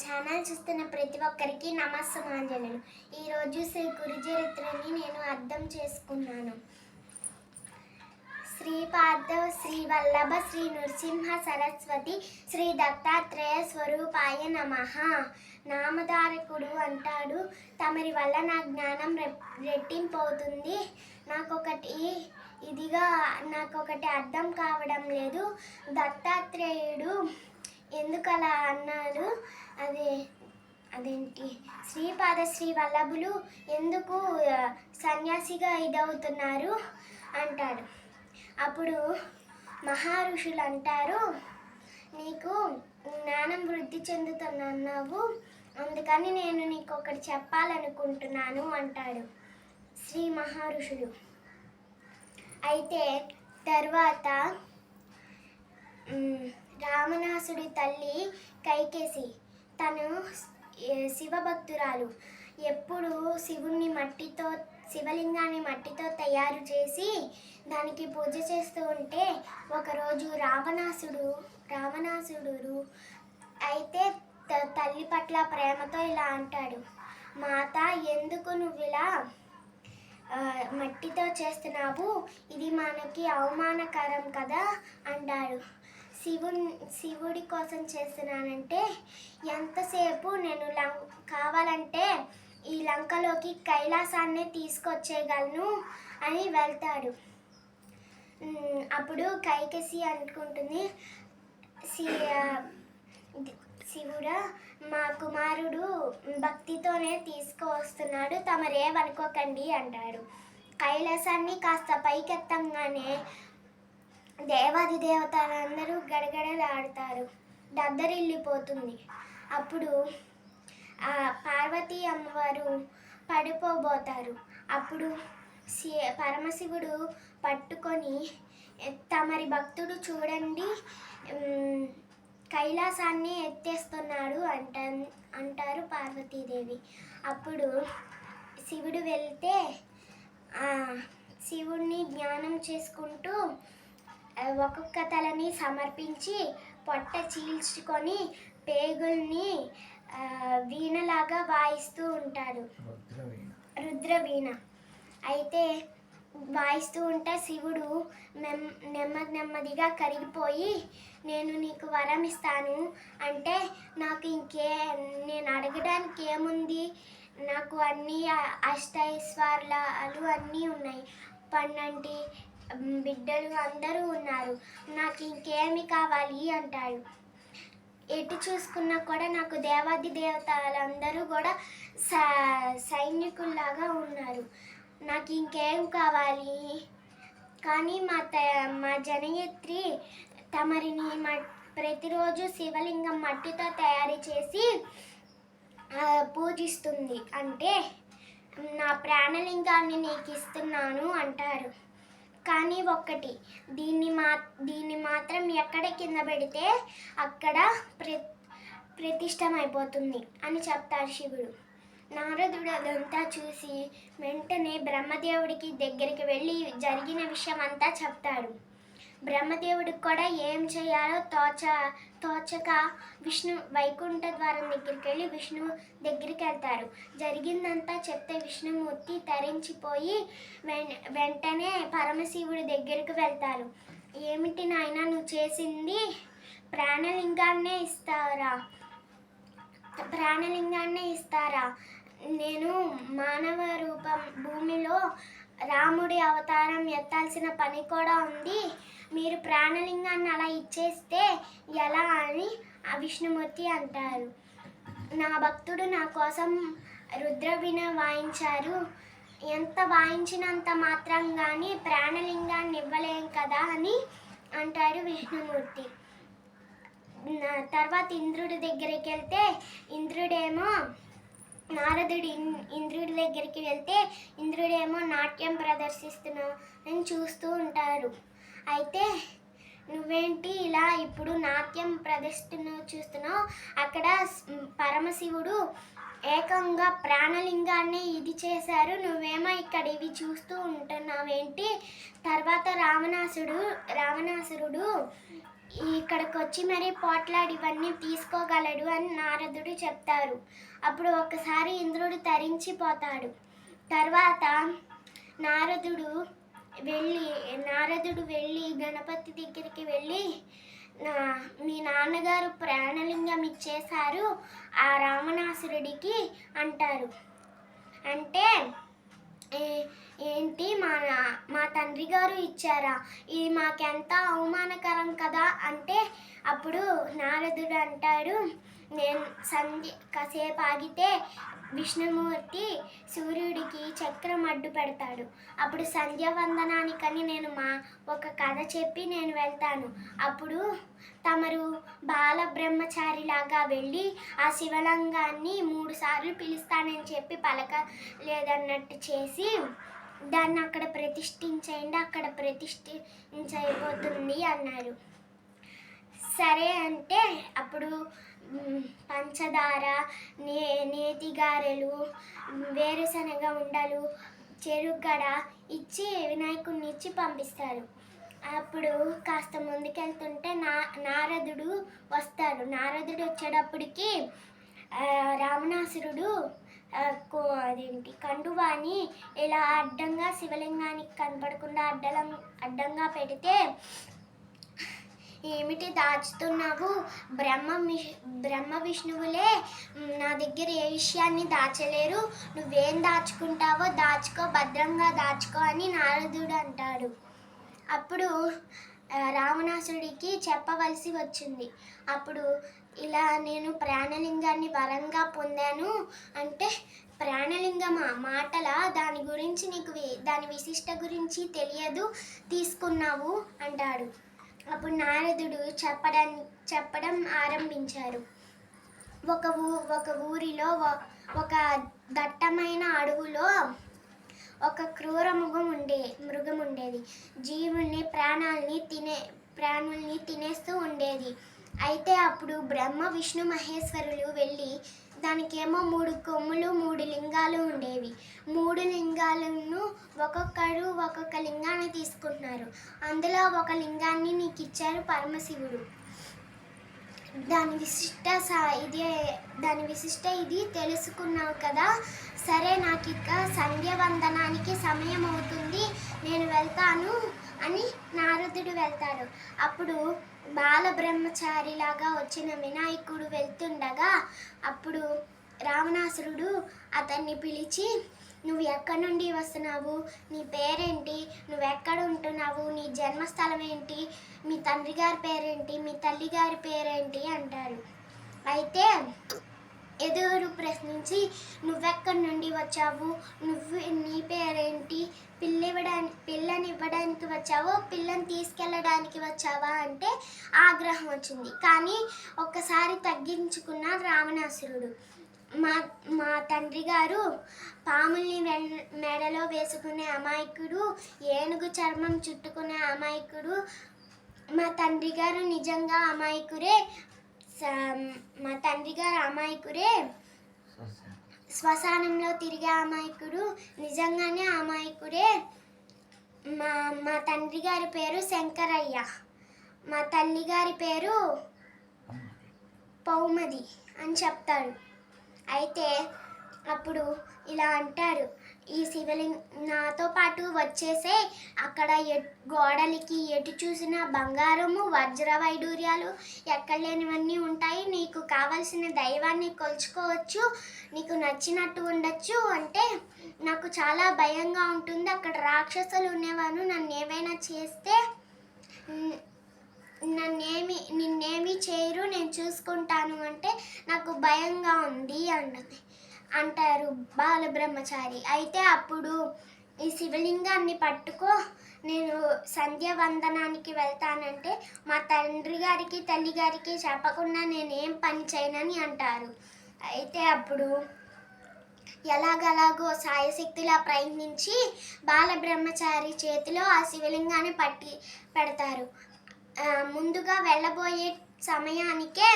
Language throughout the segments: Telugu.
ఛానల్ చూస్తున్న ప్రతి ఒక్కరికి నమస్సమాంజనులు. ఈరోజు శ్రీ గురుచరిత్రని నేను అర్థం చేసుకున్నాను. శ్రీ పార్థవ శ్రీ వల్లభ శ్రీ నృసింహ సరస్వతి శ్రీ దత్తాత్రేయ స్వరూపాయ నమ. నామధారకుడు అంటాడు తమరి వల్ల నా జ్ఞానం రె రెట్టింపు అవుతుంది నాకొకటి ఇదిగా నాకొకటి అర్థం కావడం లేదు. దత్తాత్రేయుడు ఎందుకు అలా అన్నారు అదే అదేంటి? శ్రీపాద శ్రీ వల్లభులు ఎందుకు సన్యాసిగా ఇదవుతున్నారు అంటాడు. అప్పుడు మహారుషులు అంటారు నీకు జ్ఞానం వృద్ధి చెందుతున్నావు అందుకని నేను నీకు ఒకటి చెప్పాలనుకుంటున్నాను అంటాడు శ్రీ మహారుషులు. అయితే తర్వాత రామనాసుడి తల్లి కైకేసి. తను శివభక్తురాలు. ఎప్పుడు శివుణ్ణి మట్టితో శివలింగాన్ని మట్టితో తయారు చేసి దానికి పూజ చేస్తూ ఉంటే ఒకరోజు రావణాసుడు రావణాసుడు అయితే త- తల్లి పట్ల ప్రేమతో ఇలా అంటాడు. మాత ఎందుకు నువ్వు ఇలా మట్టితో చేస్తున్నావు? ఇది మనకి అవమానకరం కదా అంటాడు. శివుని శివుడి కోసం చేస్తున్నానంటే ఎంతసేపు నేను లం కావాలంటే ఈ లంకలోకి కైలాసాన్ని తీసుకొచ్చేయగలను అని వెళ్తాడు. అప్పుడు కైకసి అనుకుంటుంది శివుడా మా కుమారుడు భక్తితోనే తీసుకువస్తున్నాడు తమరేమనుకోకండి అంటాడు. కైలాసాన్ని కాస్త పైకెత్తంగానే దేవాది దేవతలందరూ గడగడలాడతారు. దద్దరిల్లిపోతుంది. అప్పుడు ఆ పార్వతీ అమ్మవారు పడిపోబోతారు. అప్పుడు శి పరమశివుడు పట్టుకొని తమరి భక్తుడు చూడండి కైలాసాన్ని ఎత్తేస్తున్నాడు అంట అంటారు పార్వతీదేవి. అప్పుడు శివుడు వెళ్తే శివుణ్ణి జ్ఞానం చేసుకుంటూ ఒక్కొక్క తలని సమర్పించి పొట్ట చీల్చుకొని పేగుల్ని వీణలాగా వాయిస్తూ ఉంటాడు. రుద్రవీణ. అయితే వాయిస్తూ ఉంటే శివుడు నెమ్ నెమ్మది నెమ్మదిగా కరిగిపోయి నేను నీకు వరం ఇస్తాను. అంటే నాకు ఇంకే నేను అడగడానికి ఏముంది? నాకు అన్ని అ- అష్టైశ్వర్యాలు అన్నీ ఉన్నాయి. పన్నంటి బిడ్డలు అందరూ ఉన్నారు. నాకు ఇంకేమి కావాలి అంటాడు. ఎటు చూసుకున్నా కూడా నాకు దేవాది దేవతలందరూ కూడా స సైనికుల్లాగా ఉన్నారు. నాకు ఇంకేం కావాలి? కానీ మా త మా జనయత్రి తమరిని మ ప్రతిరోజు శివలింగం మట్టితో తయారు చేసి పూజిస్తుంది. అంటే నా ప్రాణలింగాన్ని నీకు ఇస్తున్నాను అంటారు. కానీ ఒక్కటి దీన్ని మా దీన్ని మాత్రం ఎక్కడ కింద పెడితే అక్కడ ప్ర ప్రతిష్టమైపోతుంది అని చెప్తాడు శివుడు. నారదుడు అదంతా చూసి వెంటనే బ్రహ్మదేవుడికి దగ్గరికి వెళ్ళి జరిగిన విషయం అంతా చెప్తాడు. బ్రహ్మదేవుడికి కూడా ఏం చేయాలో తోచ తోచక విష్ణు వైకుంఠ ద్వారం దగ్గరికి వెళ్ళి విష్ణు దగ్గరికి వెళ్తారు. జరిగిందంతా చెప్తే విష్ణుమూర్తి తరించిపోయి వెన్ వెంటనే పరమశివుడి దగ్గరికి వెళ్తారు. ఏమిటి నాయన నువ్వు చేసింది? ప్రాణలింగాన్నే ఇస్తారా? ప్రాణలింగాన్నే ఇస్తారా? నేను మానవ రూపం భూమిలో రాముడి అవతారం ఎత్తాల్సిన పని కూడా ఉంది. మీరు ప్రాణలింగాన్ని అలా ఇచ్చేస్తే ఎలా అని ఆ విష్ణుమూర్తి అంటారు. నా భక్తుడు నా కోసం రుద్రవీణ వాయించారు. ఎంత వాయించినంత మాత్రం కానీ ప్రాణలింగాన్ని ఇవ్వలేం కదా అని అంటారు విష్ణుమూర్తి. నా- తర్వాత ఇంద్రుడి దగ్గరికి వెళ్తే ఇంద్రుడేమో నారదుడు ఇన్- ఇంద్రుడి దగ్గరికి వెళ్తే ఇంద్రుడేమో నాట్యం ప్రదర్శిస్తున్నా అని చూస్తూ ఉంటారు. అయితే నువ్వేంటి ఇలా ఇప్పుడు నాట్యం ప్రదర్శిస్తున్నావు చూస్తున్నావు? అక్కడ పరమశివుడు ఏకంగా ప్రాణలింగాన్ని ఇది చేశారు. నువ్వేమో ఇక్కడ ఇవి చూస్తూ ఉంటున్నావేంటి? తర్వాత రావణాసుడు రావణాసురుడు ఇక్కడికి వచ్చి మరీ పోట్లాడి ఇవన్నీ తీసుకోగలడు అని నారదుడు చెప్తారు. అప్పుడు ఒకసారి ఇంద్రుడు తరించిపోతాడు. తర్వాత నారదుడు వెళ్ళి నారదుడు వెళ్ళి గణపతి దగ్గరికి వెళ్ళి నా మీ నాన్నగారు ప్రాణలింగం ఇచ్చేశారు ఆ రామణాసురుడికి అంటారు. అంటే ఏంటి మా నా- మా తండ్రి గారు ఇచ్చారా? ఇది మాకెంత అవమానకరం కదా అంటే అప్పుడు నారదుడు అంటాడు నేను సంధ్య కాసేపు ఆగితే విష్ణుమూర్తి సూర్యుడికి చక్రం అడ్డు పెడతాడు. అప్పుడు సంధ్యావందనానికని నేను మా ఒక కథ చెప్పి నేను వెళ్తాను. అప్పుడు తమరు బాల బ్రహ్మచారిలాగా వెళ్ళి ఆ శివలింగాన్ని మూడుసార్లు పిలుస్తానని చెప్పి పలక లేదన్నట్టు చేసి దాన్ని అక్కడ ప్రతిష్ఠించేయండి అక్కడ ప్రతిష్ఠించైపోతుంది అన్నారు. సరే అంటే అప్పుడు పంచదార నే నేతి గారెలు వేరుశనగ ఉండలు చెరుగడ ఇచ్చి వినాయకుడిని ఇచ్చి పంపిస్తారు. అప్పుడు కాస్త ముందుకెళ్తుంటే నా నారదుడు వస్తాడు. నారదుడు వచ్చేటప్పటికి రావణాసురుడు కో- అదేంటి కండువాని ఇలా అడ్డంగా శివలింగానికి కనపడకుండా అడ్డలం అడ్డంగా పెడితే ఏమిటి దాచుతున్నావు? బ్రహ్మ విష్- బ్రహ్మ విష్ణువులే నా దగ్గర ఏ విషయాన్ని దాచలేరు. నువ్వేం దాచుకుంటావో దాచుకో భద్రంగా దాచుకో అని నారదుడు అంటాడు. అప్పుడు రావణాసుడికి చెప్పవలసి వచ్చింది. అప్పుడు ఇలా నేను ప్రాణలింగాన్ని వరంగా పొందాను అంటే ప్రాణలింగమా? మాటల? దాని గురించి నీకు దాని విశిష్ట గురించి తెలియదు తీసుకున్నావు అంటాడు. అప్పుడు నారదుడు చెప్పడం చెప్పడం ఆరంభించారు. ఒక ఊ ఒక ఊరిలో ఒక దట్టమైన అడవులో ఒక క్రూర మృగం ఉండే మృగం ఉండేది. జీవుని ప్రాణాలని తినే ప్రాణుల్ని తినేస్తూ ఉండేది. అయితే అప్పుడు బ్రహ్మ విష్ణు మహేశ్వరులు వెళ్ళి దానికేమో మూడు కొమ్ములు మూడు లింగాలు ఉండేవి. మూడు లింగాలను ఒక్కొక్కరు ఒక్కొక్క లింగాన్ని తీసుకుంటున్నారు. అందులో ఒక లింగాన్ని నీకు ఇచ్చారు పరమశివుడు. దాని విశిష్ట సా- ఇదే దాని విశిష్ట ఇది తెలుసుకున్నావు కదా? సరే నాకు ఇక సంధ్యవందనానికి సమయం అవుతుంది నేను వెళ్తాను అని నారదుడు వెళ్తాడు. అప్పుడు బాలబ్రహ్మచారిలాగా వచ్చిన వినాయకుడు వెళ్తుండగా అప్పుడు రావణాసురుడు అతన్ని పిలిచి నువ్వు ఎక్కడి నుండి వస్తున్నావు? నీ పేరేంటి? నువ్వు ఎక్కడ ఉంటున్నావు? నీ జన్మస్థలం ఏంటి? మీ తండ్రి గారి పేరేంటి? మీ తల్లి గారి పేరేంటి? అంటారు. అయితే ఎదురు ప్రశ్నించి నువ్వెక్కడి నుండి వచ్చావు? నువ్వు నీ పేరేంటి? పిల్లివ్వడానికి పిల్లని ఇవ్వడానికి వచ్చావో? పిల్లని తీసుకెళ్ళడానికి వచ్చావా? అంటే ఆగ్రహం వచ్చింది. కానీ ఒక్కసారి తగ్గించుకున్న రావణాసురుడు మా మా తండ్రి గారు పాముల్ని మెడలో వేసుకునే అమాయకుడు ఏనుగు చర్మం చుట్టుకునే అమాయకుడు మా తండ్రి గారు నిజంగా అమాయకురే మా తండ్రి గారు అమాయకుడే. శ్మశానంలో తిరిగే అమాయకుడు నిజంగానే అమాయకుడే. మా మా తండ్రి గారి పేరు శంకరయ్య. మా తల్లి గారి పేరు పౌమది అని చెప్తాడు. అయితే అప్పుడు ఇలా అంటాడు. ఈ శివలింగ నాతో పాటు వచ్చేసే అక్కడ ఎ- గోడలకి ఎటు చూసినా బంగారము వజ్ర వైడూర్యాలు ఎక్కడ లేనివన్నీ ఉంటాయి. నీకు కావలసిన దైవాన్ని కొలుచుకోవచ్చు నీకు నచ్చినట్టు ఉండొచ్చు అంటే నాకు చాలా భయంగా ఉంటుంది. అక్కడ రాక్షసులు ఉండేవాను నన్ను ఏమైనా చేస్తే నన్నేమి నిన్నేమి చేయరు నేను చూసుకుంటాను అంటే నాకు భయంగా ఉంది అన్నది. అంటారు బాలబ్రహ్మచారి. అయితే అప్పుడు ఈ శివలింగాన్ని పట్టుకో నేను సంధ్యావందనానికి వెళ్తానంటే మా తండ్రి గారికి తల్లి గారికి చెప్పకుండా నేనేం పని చేయనని అంటారు. అయితే అప్పుడు ఎలాగలాగో సాయశక్తిలా ప్రయత్నించి బాలబ్రహ్మచారి చేతిలో ఆ శివలింగాన్ని పట్టి పెడతారు. ముందుగా వెళ్ళబోయే సమయానికే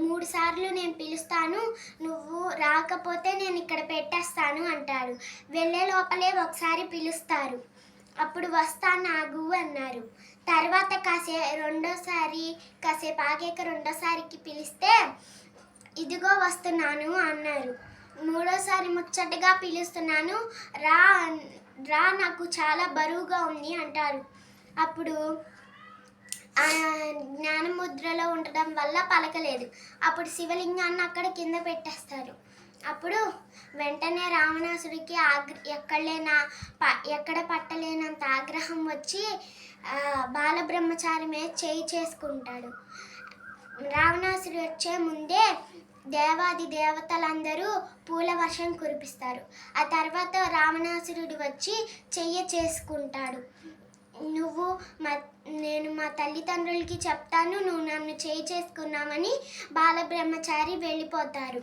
మూడు సార్లు నేను పిలుస్తాను నువ్వు రాకపోతే నేను ఇక్కడ పెట్టేస్తాను అంటాడు. వెళ్ళే లోపలే ఒకసారి పిలుస్తారు. అప్పుడు వస్తాను నాగు అన్నారు. తర్వాత కాసే రెండోసారి కాసేపు ఆగాక రెండోసారికి పిలిస్తే ఇదిగో వస్తున్నాను అన్నారు. మూడోసారి ముచ్చటగా పిలుస్తున్నాను రా రా నాకు చాలా బరువుగా ఉంది అంటారు. అప్పుడు జ్ఞానముద్రలో ఉండడం వల్ల పలకలేదు. అప్పుడు శివలింగాన్ని అక్కడ కింద పెట్టేస్తారు. అప్పుడు వెంటనే రావణాసుడికి ఆగ్ర ఎక్కడలేనా ప ఎక్కడ పట్టలేనంత ఆగ్రహం వచ్చి బాలబ్రహ్మచారి మీద చేయి చేసుకుంటాడు. రావణాసుడు వచ్చే ముందే దేవాది దేవతలందరూ పూల వర్షం కురిపిస్తారు. ఆ తర్వాత రావణాసురుడు వచ్చి చెయ్య చేసుకుంటాడు. నువ్వు మా నేను మా తల్లిదండ్రులకి చెప్తాను నువ్వు నన్ను చేయి చేసుకున్నామని బాలబ్రహ్మచారి వెళ్ళిపోతారు.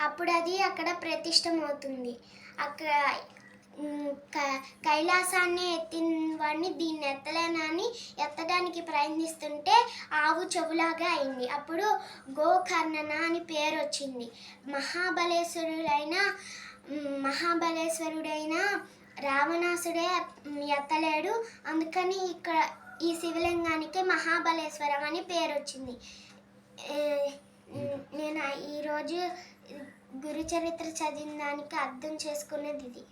అప్పుడు అది అక్కడ ప్రతిష్టమవుతుంది. అక్కడ క- కైలాసాన్ని ఎత్తిన వాడిని దీన్ని ఎత్తలేనని ఎత్తడానికి ప్రయత్నిస్తుంటే ఆవు చెవులాగా అయింది. అప్పుడు గోకర్ణన అని పేరు వచ్చింది. మహాబలేశ్వరుడైన ఉమ్, మహాబలేశ్వరుడైన రావణాసుడే ఎత్తలేడు. అందుకని ఇక్కడ ఈ శివలింగానికి మహాబలేశ్వరం అని పేరు వచ్చింది నేను ఈరోజు గురు చరిత్ర చదివిన దానికి అర్థం చేసుకునేది ఇది.